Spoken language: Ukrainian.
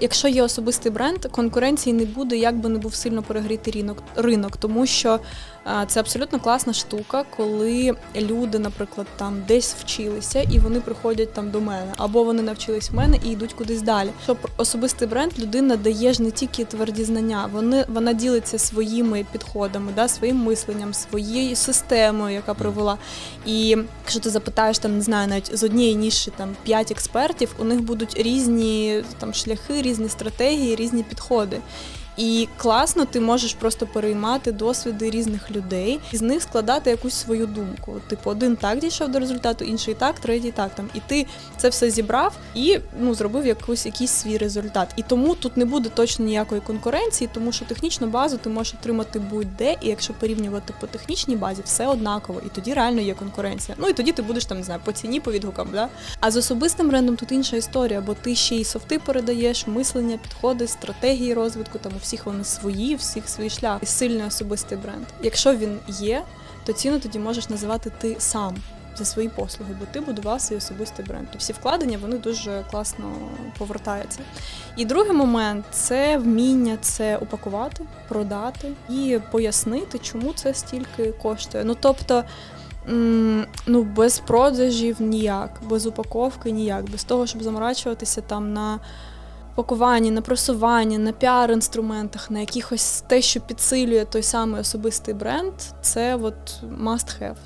Якщо є особистий бренд, конкуренції не буде, як би не був сильно перегрітий ринок, тому що а, це абсолютно класна штука, коли люди, наприклад, там десь вчилися і вони приходять там до мене, або вони навчились в мене і йдуть кудись далі. Щоб особистий бренд людина дає ж не тільки тверді знання, вони вона ділиться своїми підходами, да, своїм мисленням, своєю системою, яка привела. І якщо ти запитаєш там, не знаю, навіть з однієї ніші там п'ять експертів, у них будуть різні там шляхи, різні стратегії, різні підходи. І класно, ти можеш просто переймати досвіди різних людей і з них складати якусь свою думку. Типу, один так дійшов до результату, інший так, третій так там. І ти це все зібрав і ну зробив якусь якийсь свій результат. І тому тут не буде точно ніякої конкуренції, тому що технічну базу ти можеш отримати будь-де, і якщо порівнювати по технічній базі, все однаково, і тоді реально є конкуренція. Ну і тоді ти будеш там не знаю, по ціні, по відгукам. Да? А з особистим брендом тут інша історія, бо ти ще й софти передаєш, мислення, підходи, стратегії розвитку. Там всіх вони свої, всіх свій шлях. І сильний особистий бренд. Якщо він є, то ціну тоді можеш називати ти сам. За свої послуги, бо ти будував свій особистий бренд. То всі вкладення вони дуже класно повертаються. І другий момент це вміння це упакувати, продати і пояснити, чому це стільки коштує. Ну тобто, ну без продажів ніяк, без упаковки ніяк, без того, щоб заморачуватися там на пакуванні, на просуванні, на піар-інструментах, на якихось те, що підсилює той самий особистий бренд, це от must have.